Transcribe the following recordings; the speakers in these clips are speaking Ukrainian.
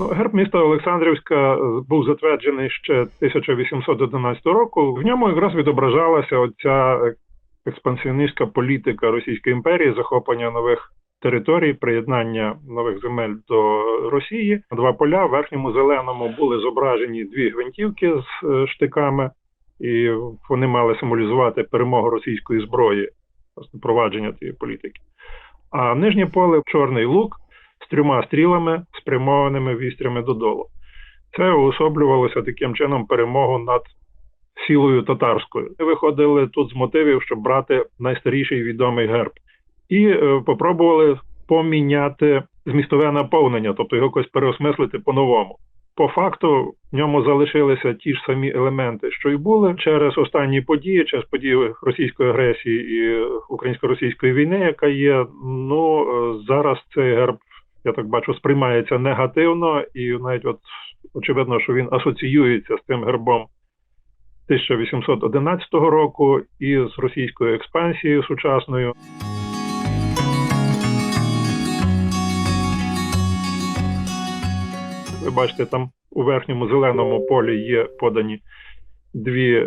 Ну, герб міста Олександрівська е, був затверджений ще 1811 року. В ньому якраз відображалася оця експансіоністська політика Російської імперії, захоплення нових територій, приєднання нових земель до Росії. Два поля в верхньому зеленому були зображені дві гвинтівки з е, штиками, і вони мали символізувати перемогу російської зброї, провадження цієї політики. А нижнє поле чорний лук трьома стрілами, спрямованими вістрями додолу. Це уособлювалося таким чином перемогу над сілою татарською. Ми виходили тут з мотивів, щоб брати найстаріший відомий герб, і е, попробували поміняти змістове наповнення, тобто його якось переосмислити по-новому. По факту в ньому залишилися ті ж самі елементи, що й були через останні події, через події російської агресії і українсько-російської війни, яка є. Ну е, зараз цей герб, я так бачу, сприймається негативно, і навіть от очевидно, що він асоціюється з тим гербом 1811 року і з російською експансією сучасною. Ви бачите, там у верхньому зеленому полі є подані дві е,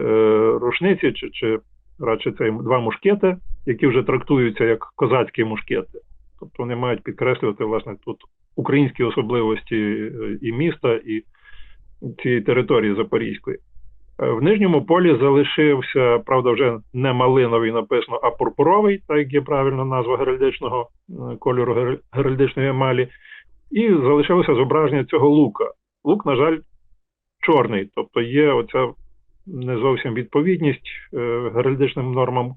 рушниці, чи, чи радше це два мушкети, які вже трактуються як козацькі мушкети. Тобто вони мають підкреслювати власне тут українські особливості е, і міста, і цієї території Запорізької. Е, В нижньому полі залишився, правда, вже не малиновий написано, а пурпуровий, так як є правильна назва геральдичного е, кольору геральдичної емалі. І залишилося зображення цього лука. Лук, на жаль, чорний, тобто є оця не зовсім відповідність геральдичним нормам